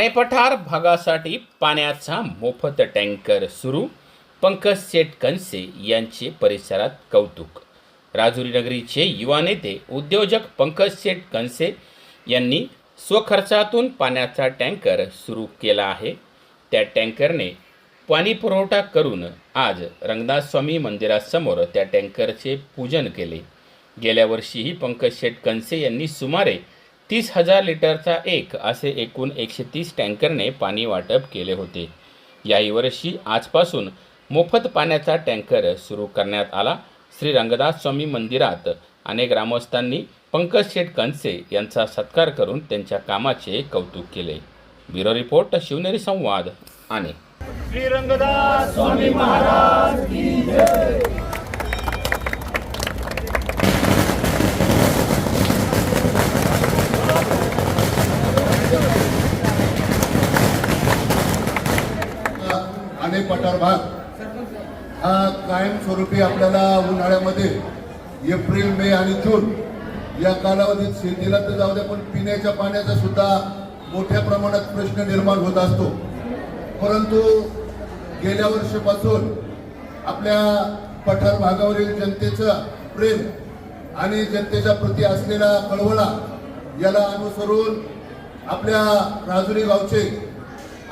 पाणीपठार भागासाठी पाण्याचा मोफत टँकर सुरू. पंकज सेठ कनसे यांचे परिसरात कौतुक. राजुरी नगरीचे युवा नेते उद्योजक पंकज सेठ कनसे यांनी स्वखर्चातून पाण्याचा टँकर सुरू केला आहे. त्या टँकरने पाणी पुरवठा करून आज रंगनाथ स्वामी मंदिरासमोर त्या टँकरचे पूजन केले. गेल्या वर्षीही पंकज शेठ कनसे यांनी सुमारे तीस हजार लिटरचा एक असे एकूण एकशे तीस टँकरने पाणी वाटप केले होते. याहीवर्षी आजपासून मोफत पाण्याचा टँकर सुरू करण्यात आला. श्री रंगदास स्वामी मंदिरात अनेक ग्रामस्थांनी पंकज शेठ कनसे यांचा सत्कार करून त्यांच्या कामाचे कौतुक केले. ब्युरो रिपोर्ट शिवनेरी संवाद आणि श्री रंगदास स्वामी महाराज की जय आणि पठार भाग हा कायमस्वरूपी आपल्याला उन्हाळ्यामध्ये एप्रिल मे आणि जून या कालावधीत शेतीला तर जाऊ द्या पण पिण्याच्या पाण्याचा सुद्धा मोठ्या प्रमाणात प्रश्न निर्माण होत असतो. परंतु गेल्या वर्षीपासून आपल्या पठार भागावरील जनतेचं प्रेम आणि जनतेच्या प्रती असलेला कळवळा याला अनुसरून आपल्या राजुरी गावचे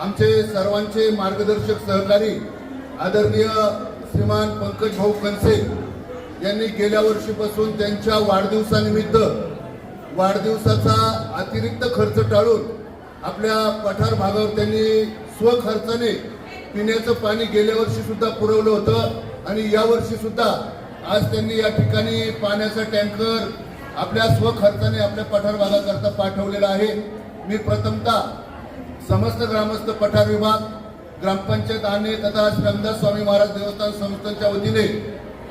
आमचे सर्वांचे मार्गदर्शक सहकारी आदरणीय श्रीमान पंकज भाऊ कनसे यांनी गेल्या वर्षीपासून त्यांच्या वाढदिवसानिमित्त वाढदिवसाचा अतिरिक्त खर्च टाळून आपल्या पठार भागावर त्यांनी स्वखर्चाने पिण्याचं पाणी गेल्या वर्षी सुद्धा पुरवलं होतं आणि यावर्षी सुद्धा आज त्यांनी या ठिकाणी पाण्याचा टँकर आपल्या स्वखर्चाने आपल्या पठार भागाकरता पाठवलेला आहे. मी प्रथमतः समस्त ग्रामस्थ पठार विभाग ग्रामपंचायत आणि तथा श्रमदास स्वामी महाराज देवस्थान संस्थांच्या वतीने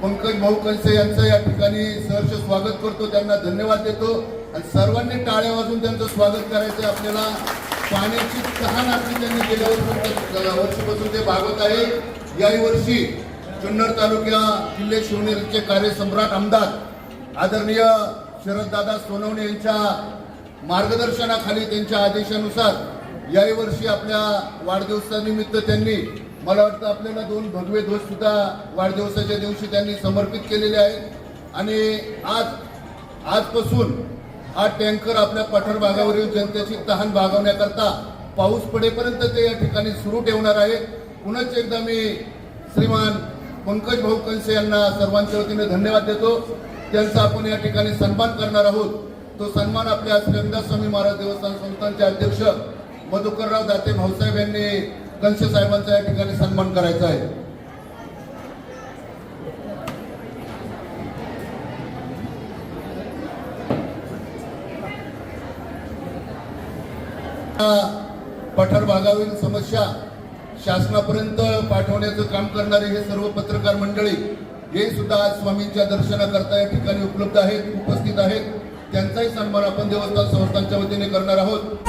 पंकज भाऊ कंसे यांचं या ठिकाणी सहर्ष स्वागत करतो. त्यांना धन्यवाद देतो. आणि सर्वांनी टाळ्या वाजून त्यांचं स्वागत करायचं आपल्याला पाण्याची तहान आपली त्यांनी गेल्या वर्षी वर्षीपासून ते भागवत आहे. याही वर्षी जुन्नर तालुक्या जिल्हे शिवनेरीचे कार्यसम्राट आमदार आदरणीय शरददादा सोनवणे यांच्या मार्गदर्शनाखाली त्यांच्या आदेशानुसार याही वर्षी आपल्या वाढदिवसानिमित्त त्यांनी मला वाटतं आपल्याला दोन भगवे ध्वज सुद्धा वाढदिवसाच्या दिवशी त्यांनी समर्पित केलेले आहेत. आणि आज आजपासून हा टँकर आपल्या पठार भागावरील जनतेची तहान भागवण्याकरता पाऊस पडेपर्यंत ते या ठिकाणी सुरू ठेवणार आहे पुन्हा एकदा मी श्रीमान पंकज भाऊ कंसे यांना सर्वांच्या वतीने धन्यवाद देतो. त्यांचा आपण या ठिकाणी सन्मान करणार आहोत. तो सन्मान आपल्या श्रींदास स्वामी महाराज देवस्थान संस्थानचे अध्यक्ष मधुकरराव दाते भाऊसाहेब यांनी कंस साहेबांचा या ठिकाणी सन्मान करायचा आहे. पठार भागावरील समस्या शासनापर्यंत पाठवण्याचं काम करणारे हे सर्व पत्रकार मंडळी हे सुद्धा आज स्वामींच्या दर्शनाकरता या ठिकाणी उपलब्ध आहेत उपस्थित आहेत. त्यांचाही सन्मान आपण देवस्थान संस्थांच्या वतीने करणार आहोत.